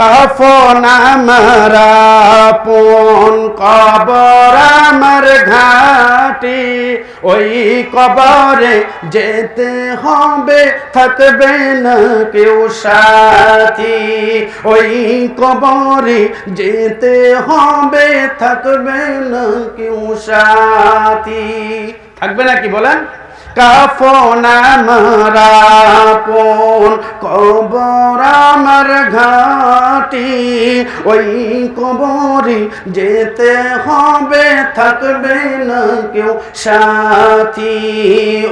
কাফন আমার আপন কবর আমার ঘাটি ওই কবরে যেতে হবে থাকবে না কেউ সাথী ওই কবরে যেতে হবে থাকবে না কেউ সাথী থাকবে না কি বলেন কাফন আমার আপন কবর আমার ঘাটি ওই কবরে যেতে হবে, থাকবে না কেউ সাথী।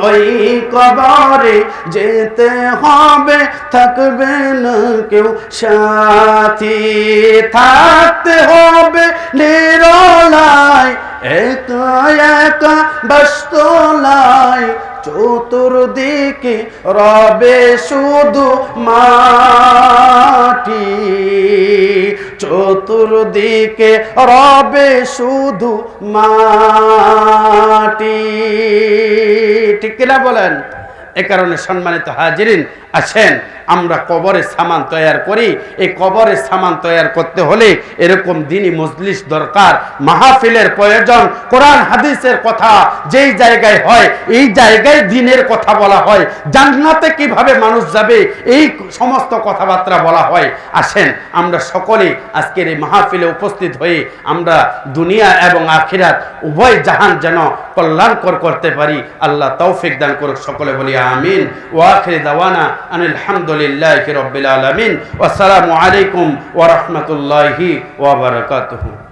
ওই কবরে যেতে হবে, থাকবে না কেউ সাথী। থাকতে হবে নিরলায়, একা একা বস্তলায় চতুর্দিকে রবে শুধু মাটি চতুর্দিকে রবে শুধু মাটি। ঠিক কিনা বলেন? এ কারণে সম্মানিত হাজিরিন আছেন আমরা কবরের সামান তৈয়ার করি এই কবরের সামান তৈয়ার করতে হলে এরকম দিনই মজলিস দরকার। মাহফিলের প্রয়োজন, কোরআন, হাদিসের কথা যেই জায়গায় হয়, এই জায়গায় দিনের কথা বলা হয়। জান্নাতে কীভাবে মানুষ যাবে, এই সমস্ত কথাবার্তা বলা হয়। আসেন, আমরা সকলে আজকের এই মাহফিলে উপস্থিত হয়ে আমরা দুনিয়া এবং আখিরাত উভয় জাহান যেন কল্যাণকর করতে পারি। আল্লাহ তৌফিক দান করুক সকলে বলি, আমিন। ওয়াখির দাওয়ানা আনিল হামদুলিল্লাহ রবিল আলমিন। আসসালামু আলাইকুম ওরহমতুল্লাহি ওবরকাতহু